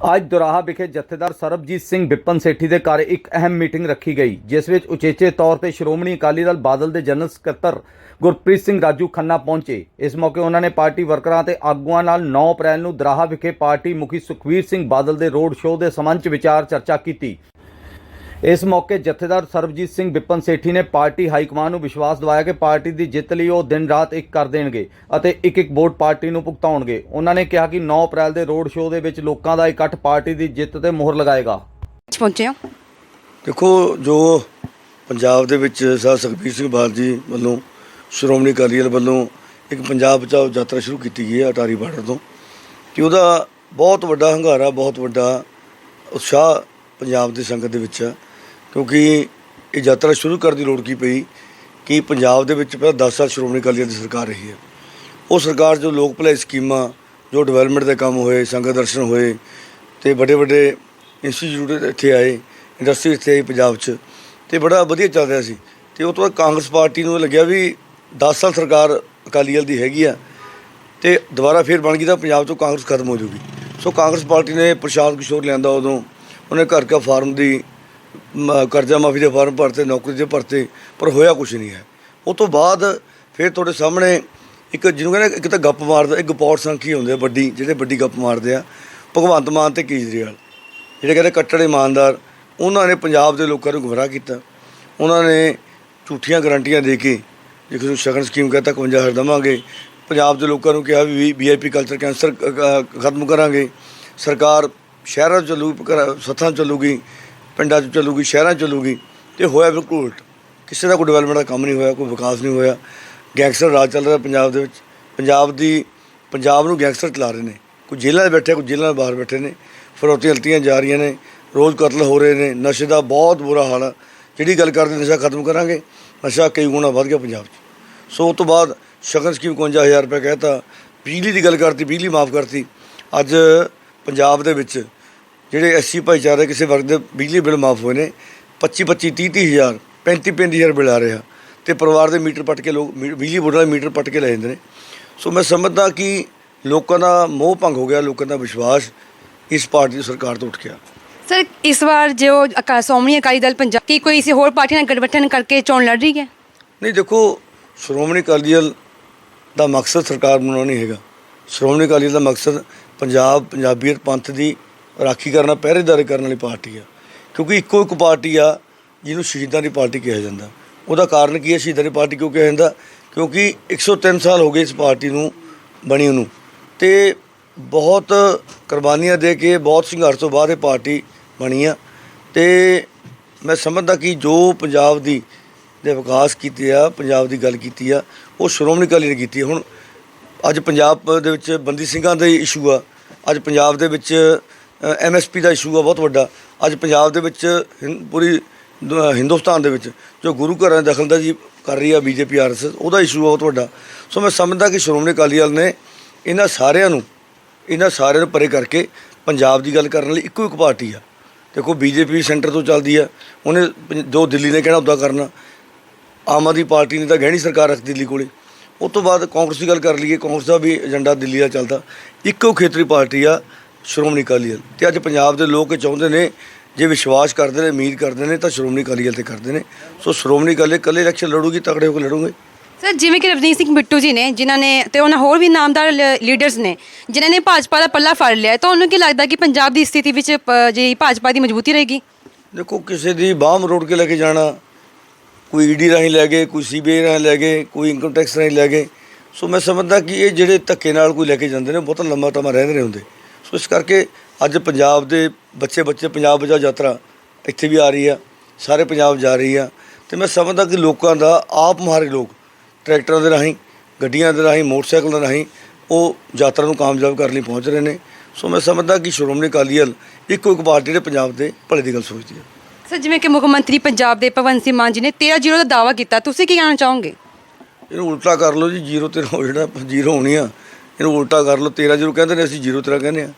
ਅੱਜ ਦੁਰਾਹਾ ਵਿਖੇ ਜਥੇਦਾਰ ਸਰਬਜੀਤ ਸਿੰਘ ਬਿੱਪਨ ਸੇਠੀ ਦੇ ਘਰ ਇੱਕ ਅਹਿਮ ਮੀਟਿੰਗ ਰੱਖੀ ਗਈ, ਜਿਸ ਵਿੱਚ ਉਚੇਚੇ ਤੌਰ ਤੇ ਸ਼੍ਰੋਮਣੀ ਅਕਾਲੀ ਦਲ ਬਾਦਲ ਦੇ ਜਨਰਲ ਸਕੱਤਰ ਗੁਰਪ੍ਰੀਤ ਸਿੰਘ ਰਾਜੂ ਖੰਨਾ ਪਹੁੰਚੇ। ਇਸ ਮੌਕੇ ਉਹਨਾਂ ਨੇ ਪਾਰਟੀ ਵਰਕਰਾਂ ਤੇ ਆਗੂਆਂ ਨਾਲ 9 ਅਪ੍ਰੈਲ ਨੂੰ ਦੁਰਾਹਾ ਵਿਖੇ ਪਾਰਟੀ ਮੁਖੀ ਸੁਖਵੀਰ ਸਿੰਘ ਬਾਦਲ ਦੇ ਰੋਡ ਸ਼ੋਅ ਦੇ ਸੰਬੰਧ 'ਚ ਵਿਚਾਰ ਚਰਚਾ ਕੀਤੀ। ਇਸ ਮੌਕੇ ਜਥੇਦਾਰ ਸਰਬਜੀਤ ਸਿੰਘ ਬਿੱਪਨ ਸੇਠੀ ਨੇ ਪਾਰਟੀ ਹਾਈ ਕਮਾਂਡ ਨੂੰ ਵਿਸ਼ਵਾਸ ਦਿਵਾਇਆ ਕਿ ਪਾਰਟੀ ਦੀ ਜਿੱਤ ਲਈ ਉਹ ਦਿਨ ਰਾਤ ਇੱਕ ਕਰ ਦੇਣਗੇ ਅਤੇ ਇੱਕ ਇੱਕ ਵੋਟ ਪਾਰਟੀ ਨੂੰ ਭੁਗਤਾਉਣਗੇ। ਉਹਨਾਂ ਨੇ ਕਿਹਾ ਕਿ 9 ਅਪ੍ਰੈਲ ਦੇ ਰੋਡ ਸ਼ੋਅ ਦੇ ਵਿੱਚ ਲੋਕਾਂ ਦਾ ਇਕੱਠ ਪਾਰਟੀ ਦੀ ਜਿੱਤ ਤੇ ਮੋਹਰ ਲਗਾਏਗਾ। ਪਹੁੰਚੇ ਹੋ? ਦੇਖੋ ਜੋ ਪੰਜਾਬ ਦੇ ਵਿੱਚ ਸਰ ਸੁਖਬੀਰ ਸਿੰਘ ਬਾਦਲ ਜੀ ਵੱਲੋਂ ਸ਼੍ਰੋਮਣੀ ਅਕਾਲੀ ਦਲ ਵੱਲੋਂ ਇੱਕ ਪੰਜਾਬ ਬਚਾਓ ਯਾਤਰਾ ਸ਼ੁਰੂ ਕੀਤੀ ਗਈ ਹੈ ਅਟਾਰੀ ਬਾਰਡਰ ਤੋਂ ਤੇ ਉਹਦਾ ਬਹੁਤ ਵੱਡਾ ਹੰਗਾਰਾ ਬਹੁਤ ਵੱਡਾ ਉਤਸ਼ਾਹ ਪੰਜਾਬ ਦੀ ਸੰਗਤ ਦੇ ਵਿੱਚ ਹੈ। ਕਿਉਂਕਿ ਇਹ ਯਾਤਰਾ ਸ਼ੁਰੂ ਕਰਨ ਦੀ ਲੋੜ ਕੀ ਪਈ ਕਿ ਪੰਜਾਬ ਦੇ ਵਿੱਚ ਪਹਿਲਾਂ 10 ਸਾਲ ਸ਼੍ਰੋਮਣੀ ਅਕਾਲੀ ਦਲ ਦੀ ਸਰਕਾਰ ਰਹੀ ਹੈ। ਉਹ ਸਰਕਾਰ ਜੋ ਲੋਕ ਭਲਾਈ ਸਕੀਮਾਂ, ਜੋ ਡਿਵੈਲਪਮੈਂਟ ਦੇ ਕੰਮ ਹੋਏ, ਸੰਗਤ ਦਰਸ਼ਨ ਹੋਏ ਤੇ ਵੱਡੇ ਵੱਡੇ ਇੰਸਟੀਚਿਊਟ ਇੱਥੇ ਆਏ ਇੰਡਸਟਰੀ ਇੱਥੇ ਆਈ ਪੰਜਾਬ 'ਚ ਤੇ ਬੜਾ ਵਧੀਆ ਚੱਲ ਰਿਹਾ ਸੀ। ਤੇ ਉਹ ਤੋਂ ਬਾਅਦ ਕਾਂਗਰਸ ਪਾਰਟੀ ਨੂੰ ਲੱਗਿਆ ਵੀ 10 ਸਾਲ ਸਰਕਾਰ ਅਕਾਲੀ ਦਲ ਦੀ ਹੈਗੀ ਆ ਤੇ ਦੁਬਾਰਾ ਫੇਰ ਬਣ ਗਈ ਤਾਂ ਪੰਜਾਬ 'ਚੋਂ ਕਾਂਗਰਸ ਖਤਮ ਹੋ ਜੂਗੀ ਸੋ ਕਾਂਗਰਸ ਪਾਰਟੀ ਨੇ ਪ੍ਰਸ਼ਾਂਤ ਕਿਸ਼ੋਰ ਲਿਆਂਦਾ ਉਦੋਂ, ਉਹਨੇ ਘਰ ਕਾ ਫਾਰਮ ਦੀ ਕਰਜ਼ਾ ਮਾਫੀ ਦੇ ਫਾਰਮ ਭਰਤੇ, ਨੌਕਰੀ ਦੇ ਭਰਤੇ, ਪਰ ਹੋਇਆ ਕੁਝ ਨਹੀਂ ਹੈ। ਉਹ ਤੋਂ ਬਾਅਦ ਫਿਰ ਤੁਹਾਡੇ ਸਾਹਮਣੇ ਇੱਕ ਜਿਹਨੂੰ ਕਹਿੰਦੇ ਇੱਕ ਤਾਂ ਗੱਪ ਮਾਰਦਾ, ਇੱਕ ਗਪੌਰ ਸੰਖੀ ਹੁੰਦੇ ਆ ਵੱਡੀ, ਜਿਹੜੇ ਵੱਡੀ ਗੱਪ ਮਾਰਦੇ ਆ। ਭਗਵੰਤ ਮਾਨ ਤੇ ਕੇਜਰੀਵਾਲ, ਜਿਹੜੇ ਕਹਿੰਦੇ ਕੱਟੜ ਇਮਾਨਦਾਰ, ਉਹਨਾਂ ਨੇ ਪੰਜਾਬ ਦੇ ਲੋਕਾਂ ਨੂੰ ਗੁੰਮਰਾਹ ਕੀਤਾ। ਉਹਨਾਂ ਨੇ ਝੂਠੀਆਂ ਗਰੰਟੀਆਂ ਦੇ ਕੇ, ਜੇ ਕਿਸੇ ਨੂੰ ਸ਼ਗਨ ਸਕੀਮ ਕਹਤਾ 51 ਹਜ਼ਾਰ ਦੇਵਾਂਗੇ। ਪੰਜਾਬ ਦੇ ਲੋਕਾਂ ਨੂੰ ਕਿਹਾ ਵੀ ਵੀਆਈਪੀ ਕਲਚਰ ਕੈਂਸਰ ਖਤਮ ਕਰਾਂਗੇ। ਸਰਕਾਰ ਸ਼ਹਿਰਾਂ 'ਚ ਚੱਲੂ ਸੱਥਾਂ 'ਚ ਚੱਲੂਗੀ। ਪਿੰਡਾਂ 'ਚ ਚੱਲੂਗੀ, ਸ਼ਹਿਰਾਂ 'ਚ ਚੱਲੂਗੀ, ਤੇ ਹੋਇਆ ਬਿਲਕੁਲ ਉਲਟ। ਕਿਸੇ ਦਾ ਕੋਈ ਡਿਵੈਲਪਮੈਂਟ ਦਾ ਕੰਮ ਨਹੀਂ ਹੋਇਆ, ਕੋਈ ਵਿਕਾਸ ਨਹੀਂ ਹੋਇਆ। ਗੈਂਗਸਟਰ ਰਾਜ ਚੱਲ ਰਿਹਾ ਪੰਜਾਬ ਦੇ ਵਿੱਚ। ਪੰਜਾਬ ਦੀ, ਪੰਜਾਬ ਨੂੰ ਗੈਂਗਸਟਰ ਚਲਾ ਰਹੇ ਨੇ। ਕੋਈ ਜੇਲ੍ਹਾਂ 'ਚ ਬੈਠੇ ਕੋਈ ਜੇਲ੍ਹਾਂ ਦੇ ਬਾਹਰ ਬੈਠੇ ਨੇ। ਫਿਰੌਤੀ ਹਲਤੀਆਂ ਜਾ ਰਹੀਆਂ ਨੇ, ਰੋਜ਼ ਕਤਲ ਹੋ ਰਹੇ ਨੇ, ਨਸ਼ੇ ਦਾ ਬਹੁਤ ਬੁਰਾ ਹਾਲ ਆ। ਜਿਹੜੀ ਗੱਲ ਕਰਦੇ ਨਸ਼ਾ ਖਤਮ ਕਰਾਂਗੇ। ਨਸ਼ਾ ਕਈ ਗੁਣਾ ਵੱਧ ਗਿਆ ਪੰਜਾਬ 'ਚ। ਸੋ ਉਸ ਤੋਂ ਬਾਅਦ ਸ਼ਗਨ ਸਕੀਮ 51000 ਰੁਪਏ ਕਹਿਤਾ ਬਿਜਲੀ ਦੀ ਗੱਲ ਕਰਤੀ, ਬਿਜਲੀ ਮਾਫ ਕਰਤੀ। ਅੱਜ ਪੰਜਾਬ ਦੇ ਵਿੱਚ ਜਿਹੜੇ ਐਸਸੀ ਭਾਈਚਾਰੇ ਕਿਸੇ ਵਰਗ ਦੇ ਬਿਜਲੀ ਬਿੱਲ ਮਾਫ ਹੋਏ ਨੇ 25 25 30 30 ਹਜ਼ਾਰ 35 35 ਹਜ਼ਾਰ ਬਿੱਲ ਆ ਰਿਹਾ ਤੇ ਪਰਿਵਾਰ ਦੇ ਮੀਟਰ ਪੱਟ ਕੇ ਲੋਕ ਬਿਜਲੀ ਬੋਰਡ ਵਾਲੇ ਮੀਟਰ ਪੱਟ ਕੇ ਲੈ ਜਾਂਦੇ ਨੇ। ਸੋ ਮੈਂ ਸਮਝਦਾ ਕਿ ਲੋਕਾਂ ਦਾ ਮੋਹ ਭੰਗ ਹੋ ਗਿਆ ਲੋਕਾਂ ਦਾ ਵਿਸ਼ਵਾਸ ਇਸ ਪਾਰਟੀ ਦੀ ਸਰਕਾਰ ਤੋਂ ਉੱਠ ਗਿਆ। ਸਰ ਇਸ ਵਾਰ ਜੋ ਅਕਾ- ਸ਼੍ਰੋਮਣੀ ਅਕਾਲੀ ਦਲ ਪੰਜਾਬ ਕੀ ਕੋਈ ਇਸੇ ਹੋਰ ਪਾਰਟੀ ਨਾਲ ਗਠਬੰਧਨ ਕਰਕੇ ਚੋਣ ਲੜ ਰਹੀ ਹੈ? ਨਹੀਂ ਦੇਖੋ ਸ਼੍ਰੋਮਣੀ ਅਕਾਲੀ ਦਲ ਦਾ ਮਕਸਦ ਸਰਕਾਰ ਬਣਾਉਣਾ ਨਹੀਂ ਹੈਗਾ। ਸ਼੍ਰੋਮਣੀ ਅਕਾਲੀ ਦਲ ਦਾ ਮਕਸਦ ਪੰਜਾਬ ਪੰਜਾਬੀਅਤ ਪੰਥ ਦੀ ਰਾਖੀ ਕਰਨਾ, ਪਹਿਰੇਦਾਰੀ ਕਰਨ ਵਾਲੀ ਪਾਰਟੀ ਆ। ਕਿਉਂਕਿ ਇੱਕੋ ਇੱਕ ਪਾਰਟੀ ਆ ਜਿਹਨੂੰ ਸ਼ਹੀਦਾਂ ਦੀ ਪਾਰਟੀ ਕਿਹਾ ਜਾਂਦਾ। ਉਹਦਾ ਕਾਰਨ ਕੀ ਹੈ? ਸ਼ਹੀਦਾਂ ਦੀ ਪਾਰਟੀ ਕਿਉਂ ਕਿਹਾ ਜਾਂਦਾ? ਕਿਉਂਕਿ 103 ਸਾਲ ਹੋ ਗਏ ਇਸ ਪਾਰਟੀ ਨੂੰ ਬਣੀ ਉਹਨੂੰ। ਤੇ ਬਹੁਤ ਕੁਰਬਾਨੀਆਂ ਦੇ ਕੇ ਬਹੁਤ ਸੰਘਰਸ਼ ਤੋਂ ਬਾਅਦ ਇਹ ਪਾਰਟੀ ਬਣੀ ਆ। ਤੇ ਮੈਂ ਸਮਝਦਾ ਕਿ ਜੋ ਪੰਜਾਬ ਦੀ ਦੇ ਵਿਕਾਸ ਕੀਤੇ ਆ, ਪੰਜਾਬ ਦੀ ਗੱਲ ਕੀਤੀ ਆ, ਉਹ ਸ਼੍ਰੋਮਣੀ ਅਕਾਲੀ ਨੇ ਕੀਤੀ ਹੁਣ ਅੱਜ ਪੰਜਾਬ ਦੇ ਵਿੱਚ ਬੰਦੀ ਸਿੰਘਾਂ ਦਾ ਇਸ਼ੂ ਆ। ਅੱਜ ਪੰਜਾਬ ਦੇ ਵਿੱਚ ਐਮਐਸਪੀ ਦਾ ਇਸ਼ੂ ਆ, ਬਹੁਤ ਵੱਡਾ। ਅੱਜ ਪੰਜਾਬ ਦੇ ਵਿੱਚ, ਹਿੰ- ਪੂਰੀ ਦ- ਹਿੰਦੁਸਤਾਨ ਦੇ ਵਿੱਚ ਜੋ ਗੁਰੂ ਘਰਾਂ ਦੀ ਦਖਲਅੰਦਾਜ਼ੀ ਕਰ ਰਹੀ ਆ ਬੀਜੇਪੀ ਆਰਐਸਐਸ ਉਹਦਾ ਇਸ਼ੂ ਬਹੁਤ ਵੱਡਾ। ਸੋ ਮੈਂ ਸਮਝਦਾ ਕਿ ਸ਼੍ਰੋਮਣੀ ਅਕਾਲੀ ਦਲ ਨੇ ਇਹਨਾਂ ਸਾਰਿਆਂ ਨੂੰ, ਇਹਨਾਂ ਸਾਰਿਆਂ ਨੂੰ ਪਰੇ ਕਰਕੇ ਪੰਜਾਬ ਦੀ ਗੱਲ ਕਰਨ ਲਈ ਇੱਕੋ ਇੱਕ ਪਾਰਟੀ ਆ। ਦੇਖੋ ਬੀਜੇਪੀ ਸੈਂਟਰ ਤੋਂ ਚੱਲਦੀ ਆ, ਉਹਨੇ ਪੰਜ- ਜੋ ਦਿੱਲੀ ਨੇ ਕਹਿਣਾ ਉੱਦਾਂ ਕਰਨਾ। ਆਮ ਆਦਮੀ ਪਾਰਟੀ ਨੇ ਤਾਂ ਗਹਿਣੀ ਸਰਕਾਰ ਰੱਖ ਦਿੱਲੀ ਕੋਲੇ। ਉਸ ਤੋਂ ਬਾਅਦ ਕਾਂਗਰਸ ਦੀ ਗੱਲ ਕਰ ਲਈਏ, ਕਾਂਗਰਸ ਦਾ ਵੀ ਏਜੰਡਾ ਦਿੱਲੀ ਦਾ ਚੱਲਦਾ। ਇੱਕੋ ਖੇਤਰੀ ਪਾਰਟੀ ਆ ਸ਼੍ਰੋਮਣੀ ਅਕਾਲੀ ਦਲ। ਤੇ ਅੱਜ ਪੰਜਾਬ ਦੇ ਲੋਕ ਇਹ ਚਾਹੁੰਦੇ ਨੇ ਜੇ ਵਿਸ਼ਵਾਸ ਕਰਦੇ ਨੇ ਉਮੀਦ ਕਰਦੇ ਨੇ ਤਾਂ ਸ਼੍ਰੋਮਣੀ ਅਕਾਲੀ ਦਲ ਤੇ ਕਰਦੇ ਨੇ। ਸੋ ਸ਼੍ਰੋਮਣੀ ਅਕਾਲੀ ਇਕੱਲੇ ਇਲੈਕਸ਼ਨ ਲੜੂਗੀ ਤਕੜੇ ਹੋ ਕੇ ਲੜੂਗੇ? ਸਰ ਜਿਵੇਂ ਕਿ ਰਵਨੀਤ ਸਿੰਘ ਬਿੱਟੂ ਜੀ ਨੇ ਜਿਨ੍ਹਾਂ ਨੇ ਤੇ ਉਹਨਾਂ ਹੋਰ ਵੀ ਨਾਮਦਾਰ ਲੀਡਰਸ ਨੇ ਜਿਨ੍ਹਾਂ ਨੇ ਭਾਜਪਾ ਦਾ ਪੱਲਾ ਫੜ ਲਿਆ ਤਾਂ ਉਹਨੂੰ ਕੀ ਲੱਗਦਾ ਕਿ ਪੰਜਾਬ ਦੀ ਸਥਿਤੀ ਵਿੱਚ ਜਿਹੜੀ ਭਾਜਪਾ ਦੀ ਮਜ਼ਬੂਤੀ ਰਹੇਗੀ? ਦੇਖੋ ਕਿਸੇ ਦੀ ਬਾਹ ਮਰੋੜ ਕੇ ਲੈ ਕੇ ਜਾਣਾ ਕੋਈ ਈਡੀ ਰਾਹੀਂ ਲੈ ਗਏ ਕੋਈ ਸੀਬੀਆਈ ਰਾਹੀਂ ਲੈ ਗਏ ਕੋਈ ਇਨਕਮ ਟੈਕਸ ਰਾਹੀਂ ਲੈ ਗਏ। ਸੋ ਮੈਂ ਸਮਝਦਾ ਕਿ ਇਹ ਜਿਹੜੇ ਧੱਕੇ ਨਾਲ ਕੋਈ ਲੈ ਕੇ ਜਾਂਦੇ ਨੇ ਬਹੁਤ ਲੰਮਾ ਟਮਾ ਰਹਿੰਦੇ ਨੇ ਹੁੰਦੇ। ਸੋ ਇਸ ਕਰਕੇ ਅੱਜ ਪੰਜਾਬ ਦੇ ਬੱਚੇ ਬੱਚੇ ਪੰਜਾਬ ਬਚਾਓ ਯਾਤਰਾ ਇੱਥੇ ਵੀ ਆ ਰਹੀ ਆ ਸਾਰੇ ਪੰਜਾਬ ਜਾ ਰਹੀ ਆ। ਤੇ ਮੈਂ ਸਮਝਦਾ ਕਿ ਲੋਕਾਂ ਦਾ ਆਪ ਮੁਹਾਰੇ ਲੋਕ ਟਰੈਕਟਰਾਂ ਦੇ ਰਾਹੀਂ ਗੱਡੀਆਂ ਦੇ ਰਾਹੀਂ ਮੋਟਰਸਾਈਕਲ ਦੇ ਰਾਹੀਂ ਉਹ ਯਾਤਰਾ ਨੂੰ ਕਾਮਯਾਬ ਕਰਨ ਲਈ ਪਹੁੰਚ ਰਹੇ ਨੇ। ਸੋ ਮੈਂ ਸਮਝਦਾ ਕਿ ਸ਼੍ਰੋਮਣੀ ਅਕਾਲੀ ਦਲ ਇੱਕੋ ਇੱਕ ਪਾਰਟੀ ਨੇ ਪੰਜਾਬ ਦੇ ਭਲੇ ਦੀ ਗੱਲ ਸੋਚਦੀ ਹੈ ਸਰ ਜਿਵੇਂ ਕਿ ਮੁੱਖ ਮੰਤਰੀ ਪੰਜਾਬ ਦੇ ਭਗਵੰਤ ਸਿੰਘ ਮਾਨ ਜੀ ਨੇ 13 ਜ਼ੀਰੋ ਦਾ ਦਾਅਵਾ ਕੀਤਾ ਤੁਸੀਂ ਕੀ ਕਹਿਣਾ ਚਾਹੋਗੇ? ਇਹਨੂੰ ਉਲਟਾ ਕਰ ਲਓ ਜੀ ਜ਼ੀਰੋ ਤੇ ਹੋ ਜਿਹੜਾ ਜ਼ੀਰੋ ਹੋਣੀ ਆ। ਇਹਨੂੰ ਉਲਟਾ ਕਰ ਲਓ 13 ਜ਼ੀਰੋ ਕਹਿੰਦੇ ਨੇ ਅਸੀਂ ਜ਼ੀਰੋ ਤੇਰਾ ਕਹਿੰਦੇ ਆ